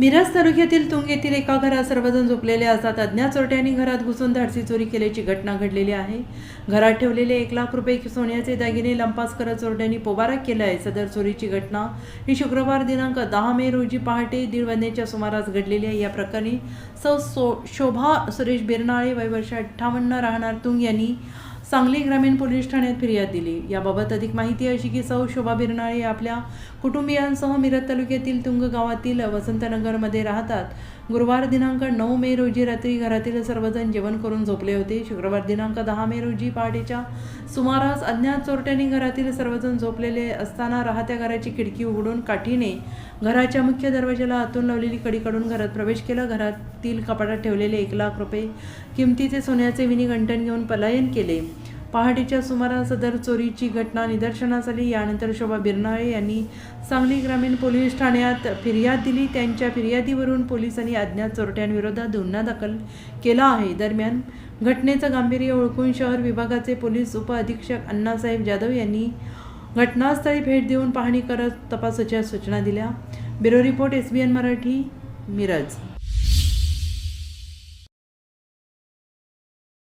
मिरज तालुक्यातील तुंग येथील एका घरात सर्वजण झोपलेले असतात अज्ञात चोरट्यांनी घरात घुसून धाडसी चोरी केल्याची घटना घडलेली आहे. घरात ठेवलेले एक लाख रुपये सोन्याचे दागिने लंपास करत चोरट्यांनी पोबारा केला आहे सदर चोरीची घटना ही शुक्रवार दिनांक दहा मे रोजी पहाटे दीड वाजण्याच्या सुमारास घडलेली आहे. या प्रकरणी सौ सो शोभा सुरेश बिरनाळे वय वर्ष अठ्ठावन्न राहणार तुंग यांनी सांगली ग्रामीण पोलीस ठाण्यात फिर्याद दिली. याबाबत अधिक माहिती अशी की सौ शोभा बिरनाळे आपल्या कुटुंबियांसह मिरज तालुक्यातील तुंग गावातील वसंतनगरमध्ये राहतात. गुरुवार दिनांक नऊ मे रोजी रात्री घरातील सर्वजण जेवण करून झोपले होते. शुक्रवार दिनांक दहा मे रोजी पहाटेच्या सुमारास अज्ञात चोरट्यांनी घरातील सर्वजण झोपलेले असताना राहत्या घराची खिडकी उघडून काठीने घराच्या मुख्य दरवाजाला आतून लावलेली कडी काढून घरात प्रवेश केला. घरातील कपाटात ठेवलेले एक लाख रुपये किमतीचे सोन्याचे विनी गंठण घेऊन पलायन केले. पहाटेच्या सुमारास सदर चोरीची घटना निदर्शनास आली यानंतर शोभा बिरनाळे यांनी सांगली ग्रामीण पोलीस ठाण्यात फिर्याद दिली. त्यांच्या फिर्यादीवरून पोलिसांनी अज्ञात चोरट्यांविरोधात गुन्हा दाखल केला आहे. दरम्यान घटनेचं गांभीर्य ओळखून शहर विभागाचे पोलीस उपअधीक्षक अण्णासाहेब जाधव यांनी घटनास्थळी भेट देऊन पाहणी करत तपासाच्या सूचना दिल्या. Bureau report S B N Marathi Miraj.